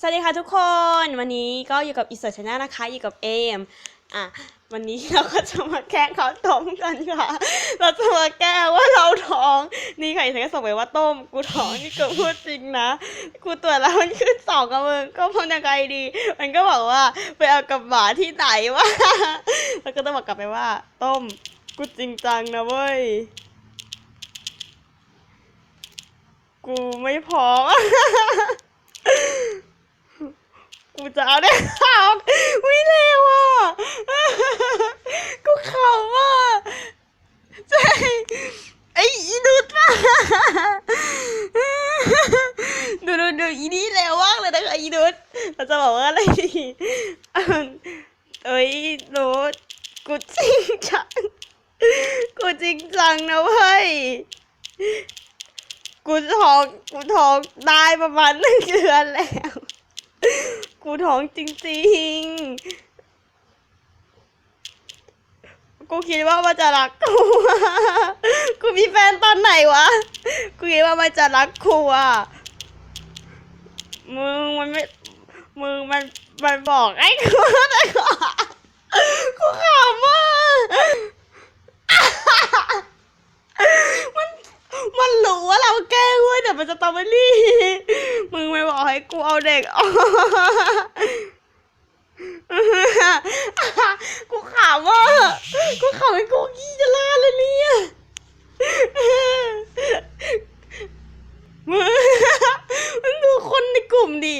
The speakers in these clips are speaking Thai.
สวัสดีค่ะทุกคนวันนี้ก็อยู่กับอิสระชนะนะคะอยู่กับเอมอะวันนี้เราก็จะมาแกล้งเขาต้มกันค่ะ เราจะมาแก้ว่าเราท้อง นี่ค่ะอิสระก็ส่งไปว่าต้ม กูท้องนี่เกูพูดจริงนะกูตรวจแล้วมันขึ้นสองกับมึงก็พ้นยังไงดี มันก็บอกว่าไปเอากับหมาที่ไหนวะแล้วก็ต้องบอกกลับไปว่า ต้มกูจริงจังนะเว้ยกูไม่พร้อม กูจะเอาได้ข่าววิเลวอะ กูขำอะใช่ไอ้อีนุดป่ะดูดูดูอีนี่เลวมากเลยนะคะอีนุดเราจะบอกว่าอะไรดีอืมเอ้ยนุดกูจริงจัง กูจริงจังนะเว้ยกูท้องกูท้องได้ประมาณหนึ่งเดือนแล้ว กูท้องจริงๆ กูคิดว่ามันจะรักกูอะกูมีแฟนตอนไหนวะ กูคิดว่ามันจะรักกูอะ มึงมันไม่ มึงมันมันบอกไอ้กูแต่ก่อนกูขำอะ มัน มัน รู้ว่าเราแกล้งเว้ยแต่มันจะตอเบอรี่ มึงไม่บอกให้กูเอาเด็กออกกูขำว่ะกูขำให้กูขี้จะลาเลยเนี่ย มึง มึงดูคนในกลุ่มดิ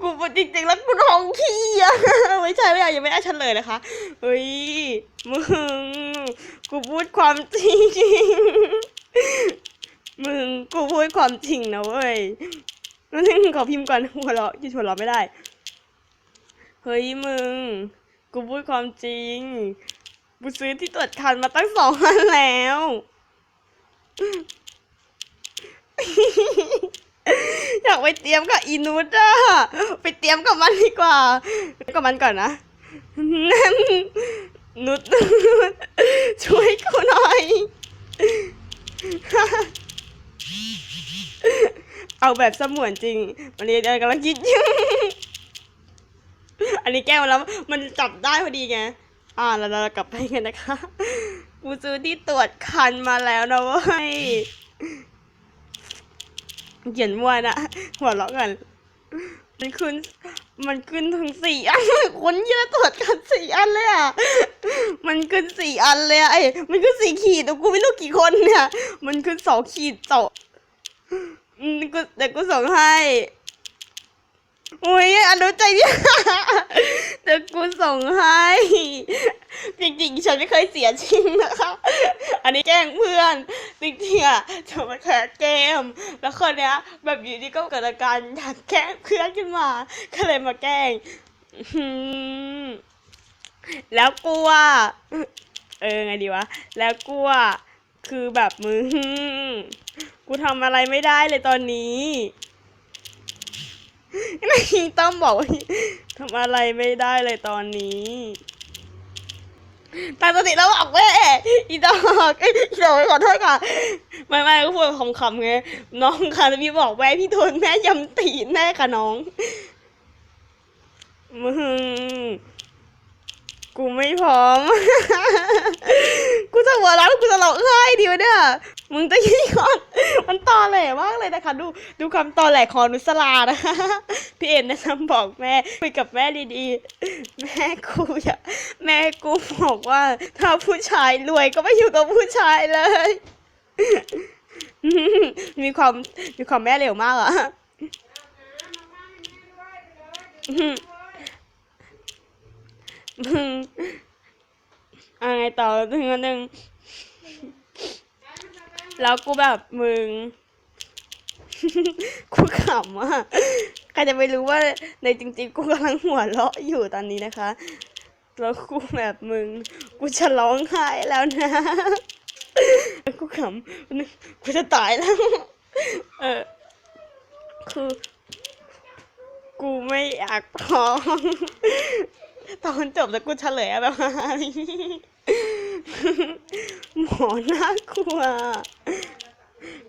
กูจริงๆแล้วกูท้องขี้อะ ไม่ใช่ไม่เอายังไม่ได้เฉลยนะคะ เฮ้ย มึง กูพูดความจริง มึง กูพูด ความจริงนะเว้ยนั่นงขอพิมพ์ก่อนหัวเราะยี่หัวเราะไม่ได้ เฮ้ยมึง กูพูดความจริง กูซื้อที่ตรวจคันมาตั้งสองอันแล้วอยากไปเตรียมกับอีนูดอะไปเตรียมกับมันดีกว่ากับมันก่อนนะนั่นนุดช่วยกูหน่อย เอาแบบสมวนจริง วันนี้เดี๋ยวกำลังคิดอยู่ อันนี้แก้วแล้ว มันจับได้พอดีไง อ่าแล้วเรากลับไปกันนะคะกูซื้อที่ตรวจคันมาแล้วนะเว้ยเขียนมั่วนะหัวเราะกันมันขึ้น มันขึ้นทั้งสี่อันคนเยอะตรวจกันสี่อันเลยอะ มันขึ้นสี่อันเลยอะไอ้มันขึ้นสี่ขีดแต่กูไม่รู้กี่คนเนี่ย มันขึ้นสองขีดสองกูแต่กูส่งให้ อุ้ยอันรู้ใจเนี่ยเดี๋ยวกูส่งให้ จริงๆ ฉันไม่เคยเสียจริงนะคะ อันนี้แกล้งเพื่อน จริงๆอะจะมาแคสเกม แล้วคนเนี้ย แบบอยู่ดีก็เกิดอาการอยากแกล้งเพื่อนขึ้นมา ก็เลยมาแกล้ง แล้วกูอะเออไงดีวะ แล้วกูอะคือแบบมึง กูทำอะไรไม่ได้เลยตอนนี้ นี่ต้อมบอกว่าทำอะไรไม่ได้เลยตอนนี้ตั้งสติแล้วบอกแม่อีดอกอ้ยอีดอกขอโทษค่ะไม่ไม่ก็พูดคำๆไงน้องค่ะพี่บอกแม่พี่ทนแม่ยำตีแน่ค่ะน้องมึง กูไม่พร้อม กูจะหัวเร้อนกูจะร้องไห้ดีวะเนี่ย มึงจะยี่ก่อน มันตอแหลมากเลยนะคะ ดูดูคำตอแหลของนุสลานะคะพี่เอ็นแนะนำบอกแม่คุยกับแม่ดีๆ แม่กูอยาแม่กูบอกว่า ถ้าผู้ชายรวยก็ไม่อยู่กับผู้ชายเลย มีความมีความแม่เร็วมากอะ มึงอะไงต่อถึงนหนึ่งแล้วกูแบบมึง กูขำอะใครจะไปรู้ว่าในจริงๆ กูกำลังหัวเราะอยู่ตอนนี้นะคะ แล้วกูแบบมึง กูจะร้องไห้แล้วนะ กูขำกูจะตายแล้ว เออ คือ กูไม่อยากท้อง ตอนจบแล้วกูเฉลยอะแบบว่าหมอน่ากลัว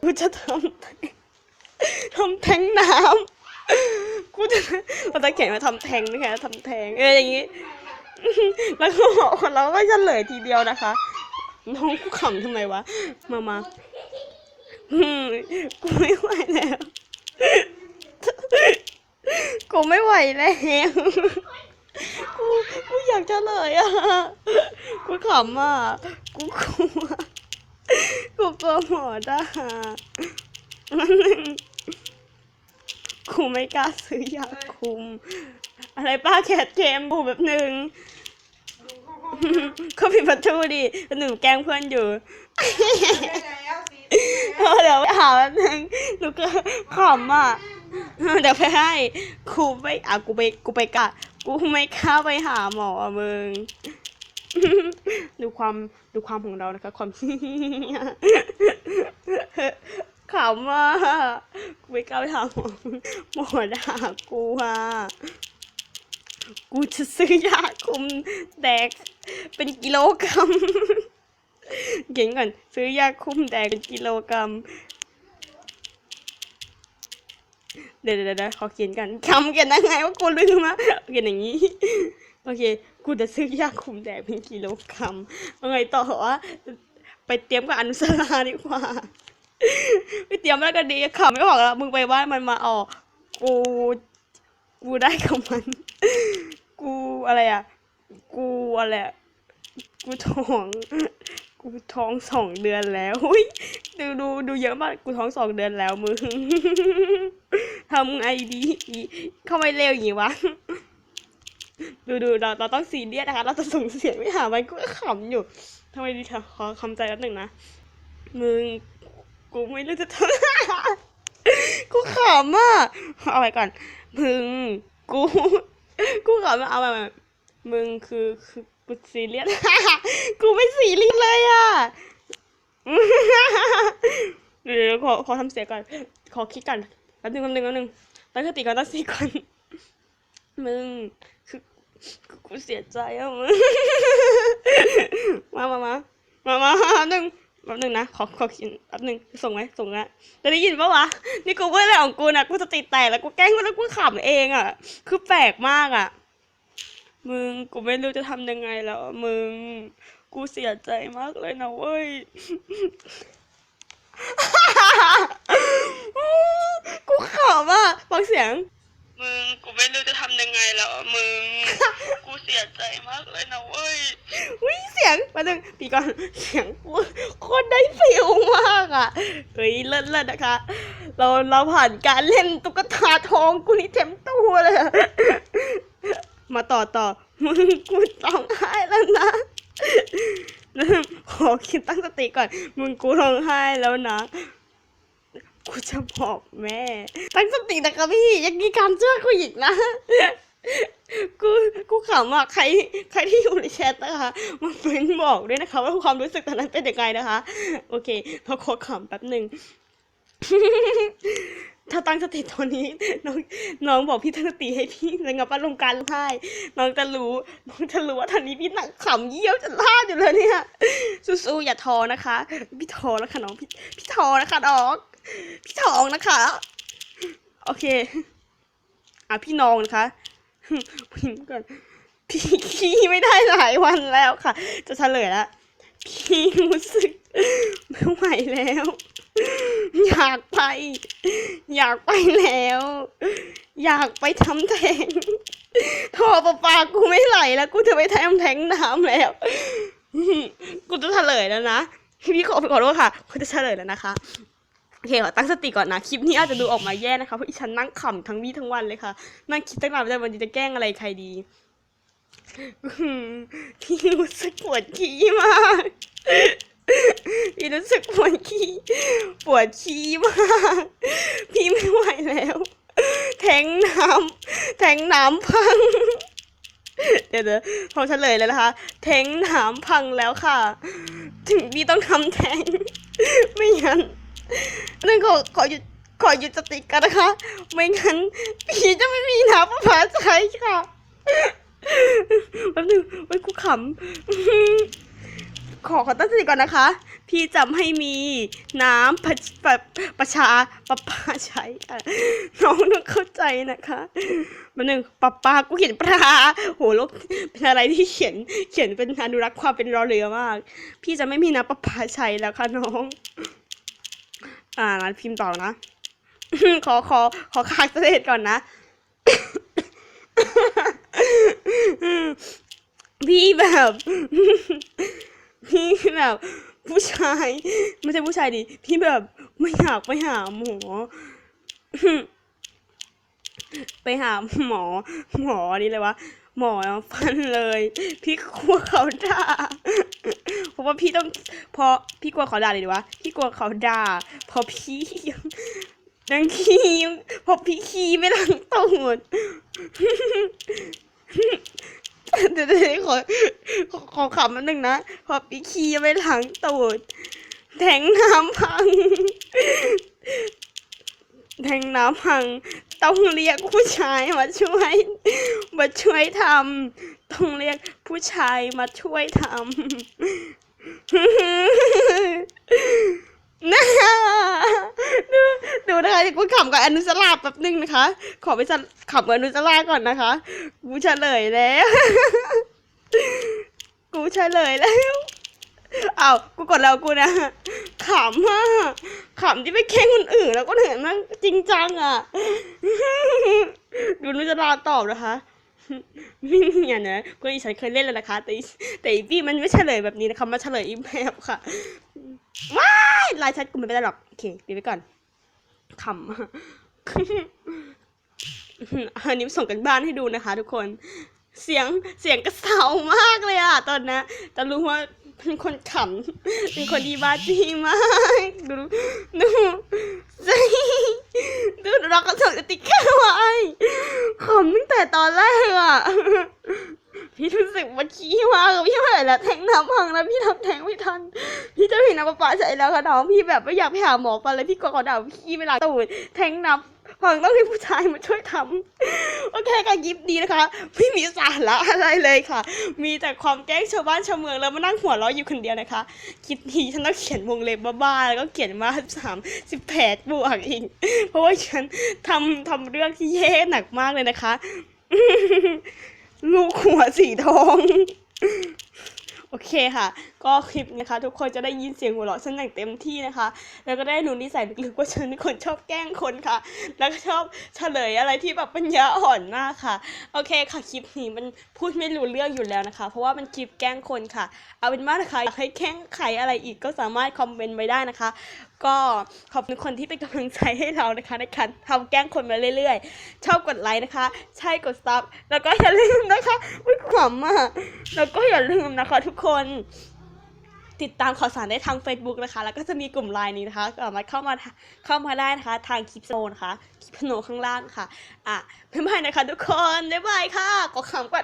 กูจะทำทำแทงน้ำกูจะเราจะเขียนมาทำแทงนะคะทำแทงเอออย่างงี้ แล้วก็เราก็เฉลยทีเดียวนะคะน้องกูขำทำไมวะ มามากูไม่ไหวแล้ว กูไม่ไหวแล้ว กูกูอยากเฉลยอะ กูขำอะ กูกลัว กูกลัวหมอด่ากูไม่กล้าซื้อยาคุม อะไรป้าแคทเกมบูแบบหนึ่งเขาปิดประตูดิ หนูแกล้งเพื่อนอยู่เออเดี๋ยวไปหาแป๊บนึงหนูก็ขำอะเดี๋ยวไปให้กูไปอะกูไปกูไปกะ กูไม่เข้าไปหาหมออะมึง ดูความดูความของเรานะคะ ความ ขำอะกูไม่กล้าไปหาหมอหมอด่ากูอะกูจะซื้อยาคุมแดก เป็นกิโลกรัมเก่งก่อนซื้อยาคุมแดกเป็นกิโลกรัม เดี๋ยวเดี๋ยวเขอเขียนกันคำเขียนได้ไงว่ากูลืมอะเขียนอย่างนี้ โอเค กูจะซื้อยาคุมแดกเป็นกิโลกรัมเอาไงต่อวะไปเตรียมกับอนุสราดีกว่าไปเตรียมแล้วก็ดีข่าวไม่บอกแล้วมึงไปบ้านมันมาออก กู กูได้กับมัน กูอะไรอะ กูอะไรกูท้อง กูท้องสองเดือนแล้วอุ้ยดูดูดูเยอะมากกูท้องสองเดือนแล้วมึงทำไงดีเข้าไม่เร็วอย่างงี้วะดูดูเราเราต้องซีเรียสนะคะ เราจะส่งเสียงไม่หามันกูก็ขำอยู่ทำไมดีคะขอคำใจแป๊บหนึ่งนะมึงกูไม่รู้จะทำกูขำอะเอาไปก่อน มึงกู กูขำเอาไปแบบมึงคือคือ กูซีเรียส กูไม่ซีเรียสเลยอะเดี๋ยวขอขอทำเสียงก่อน ขอคิดก่อนแป๊บนึงแป๊บนึงแป๊บนึงตั้งสติก่อนตั้งสติก่อนมึงคือคือกูเสียใจอะมึงมามามามามาแป๊บนึงแป๊บนึงนะขอขอคิดแป๊บนึงส่งไหมส่งละจะได้ยินปะวะนี่กูก็เลยของกูนะกูสติแตกแล้วกูแกล้งกูแล้วกูขำเองอะ คือแปลกมากอะ มึงกูไม่รู้จะทำยังไงแล้วอะมึง กูเสียใจมากเลยนะเว้ย กูขำอะฟังเสียง มึงกูไม่รู้จะทำยังไงแล้วอะมึง กูเสียใจมากเลยนะเว้ยวิเสียงมาดึงปีก่อนเสียงกูโคตรได้ฟิลมากอะเฮ้ยเลิศเลิศนะคะ เราเราผ่านการเล่นตุ๊กตาทองกูนี่เต็มตัวเลยอะ มาต่อต่อมึงกูต้องไห้แล้วนะขอคิดตั้งสติก่อน มึงกูร้องไห้แล้วนะ กูจะบอกแม่ ตั้งสตินะคะพี่ ยังมีการเชื่อกูอีกนะ กูกูขำอะใคร ใครที่อยู่ในแชทนะคะมาเป็นบอกด้วยนะคะ ว่าความรู้สึกตอนนั้นเป็นยังไงนะคะ โอเคเราขอขำแป๊บหนึ่ง ถ้าตั้งสติตอนนี้น้องน้องบอกพี่ตั้งสติให้พี่ระงับอารมณ์การร้องไห้น้องจะรู้น้องจะรู้ว่าตอนนี้พี่หนักขำเยี่ยวจะลาดอยู่เลยเนี่ยสู้ๆอย่าท้อนะคะ พี่ท้อแล้วค่ะน้องพี่พี่ท้อนะคะน้องพี่ท้องนะคะ โอเคอะพี่น้องนะคะพิมก่อนพี่ขี้ไม่ได้หลายวันแล้วค่ะ จะเฉลยแล้วพี่รู้สึกไม่ไหวแล้ว อยากไป อยากไปแล้ว อยากไปทำแทงท่อประปากูไม่ไหลแล้ว กูจะไปทำแทงน้ำแล้ว กูจะเฉลยแล้วนะ พี่ขอขอโทษค่ะ กูจะเฉลยแล้วนะคะโอเคขอตั้งสติก่อนนะ คลิปนี้อาจจะดูออกมาแย่นะคะเพราะอีฉันนั่งขำทั้งวี่ทั้งวันเลยค่ะ นั่งคิดตั้งนานว่าวันนี้จะแกล้งอะไรใครดีอื้อหือพี่รู้สึกปวดขี้มาก พี่รู้สึกปวดขี้ปวดขี้มากพี่ไม่ไหวแล้ว แทงน้ำแทงน้ำพัง เดี๋ยวเดี๋ยวพอเฉลยเลยนะคะ แทงน้ำพังแล้วค่ะ ถึงพี่ต้องทำแทง ไม่งั้นนั่นขอขอหยุดขอหยุดสติกันนะคะ ไม่งั้นพี่จะไม่มีน้ำประปาใช้ค่ะแป๊บนึงไว้ยกูขำ ขอขอตั้งสติก่อนนะคะ พี่จะไม่มีน้ำประประประชาประปาใช้อะน้องต้องเข้าใจนะคะมันหนึ่งปะปากูเขียนปลาโหลกเป็นอะไรที่เขียนเขียนเป็นอนุรักษ์ความเป็นรอเรือมาก พี่จะไม่มีน้ำประปาใช้แล้วค่ะน้อง อ่างั้นพิมพ์ต่อนะ ขอขอขอคากเศษก่อนนะพี่แบบ พี่แบบผู้ชายไม่ใช่ผู้ชายดิพี่แบบไม่อยากไปหาหมอ ไปหาหมอ หมอนี่เลยวะหมอฟันเลย พี่กลัวเขาด่าเพราะว่าพี่ต้องเพราะพี่กลัวเขาด่าเลยดีวะพี่กลัวเขาด่าเพราะพี่ยังยังขี้เพราะพี่ขี้ไม่ล้างตูด เดี๋ยวเดี๋ยวขอขอขอขำนิดนึงนะพอพี่ขี้ยังไม่ล้างตูด แทงน้ำพัง แทงน้ำพัง ต้องเรียกผู้ชายมาช่วย มาช่วยทำต้องเรียกผู้ชายมาช่วยทำนะ ดูดูนะคะกูขำกับอนุสลาแป๊บนึงนะคะ ขอไปขำกับอนุสลาก่อนนะคะ กูเฉลยแล้ว กูเฉลยแล้วอ้าวกูกดแล้วกูนะขำมากขำที่ไปแกล้งคนอื่นแล้วก็เห็นมันจริงจังอะ ดูนุจลาตอบนะคะไม่เนี่ยนะก็อีฉันเคยเล่นแล้วนะคะ แต่แต่อีพี่มันไม่เฉลยแบบนี้นะคะมาเฉลยอีแบบค่ะ ว้ายลายชัดกูไม่ได้หรอก โอเคปิดไว้ก่อนขำอันนี้ส่งกันบ้านให้ดูนะคะ ทุกคน เสียงเสียงกระเซามากเลยอะตอนนะแต่รู้ว่าเป็นคนขำเป็นคนดีบ้าจีมากดูดูสิดูเราก็ส่งสติ๊กเกอร์ไว้ขำตั้งแต่ตอนแรกอะ พี่รู้สึกว่าขี้มากพี่ไม่ไหวแล้วแทงน้ำพังแล้วพี่ทำแทงไม่ทัน พี่จะเห็นน้ำประปาใส่แล้วค่ะน้องพี่แบบไม่อยากไปหาหมอฟันเลยพี่กลัวเขาด่าพี่ไม่รักตูดแทงน้ำพังต้องให้ผู้ชายมาช่วยทำโอเคค่ะยิปดีนะคะ ไม่มีสาระอะไรเลยค่ะ มีแต่ความแกล้งชาวบ้านชาวเมืองแล้วมานั่งหัวเราะอยู่คนเดียวนะคะคลิปนี้ฉันต้องเขียนวงเล็บบ้าๆแล้วก็เขียนมาสามสิบแปดบวกอีก เพราะว่าฉันทำทำเรื่องที่แย่หนักมากเลยนะคะ ลูกหัวสีทอง โอเคค่ะ ก็คลิปนะคะ ทุกคนจะได้ยินเสียงหัวเราะฉันอย่างเต็มที่นะคะ แล้วก็ได้รู้นิสัยลึกๆว่าฉันเป็นคนชอบแกล้งคนค่ะ แล้วก็ชอบเฉลยอะไรที่แบบปัญญาอ่อนมากค่ะ โอเคค่ะคลิปนี้มันพูดไม่รู้เรื่องอยู่แล้วนะคะ เพราะว่ามันคลิปแกล้งคนค่ะ เอาเป็นว่านะคะอยากให้แกล้งใครอะไรอีกก็สามารถคอมเมนต์ไว้ได้นะคะก็ขอบคุณคนที่เป็นกำลังใจให้เรานะคะในการทำแกล้งคนมาเรื่อยๆ ชอบกดไลค์นะคะ ใช่กดซับแล้วก็อย่าลืมนะคะไม่ขำอะแล้วก็อย่าลืมนะคะทุกคนติดตามข่าวสารได้ทาง Facebook นะคะ แล้วก็จะมีกลุ่มไลน์นี้นะคะสามารถเข้ามาเข้ามาได้นะคะ ทางคลิปโซนนะคะคลิปโนข้างล่างค่ะอะบ๊ายบายนะคะทุกคนบ๊ายบายค่ะ ก็ขำก่อน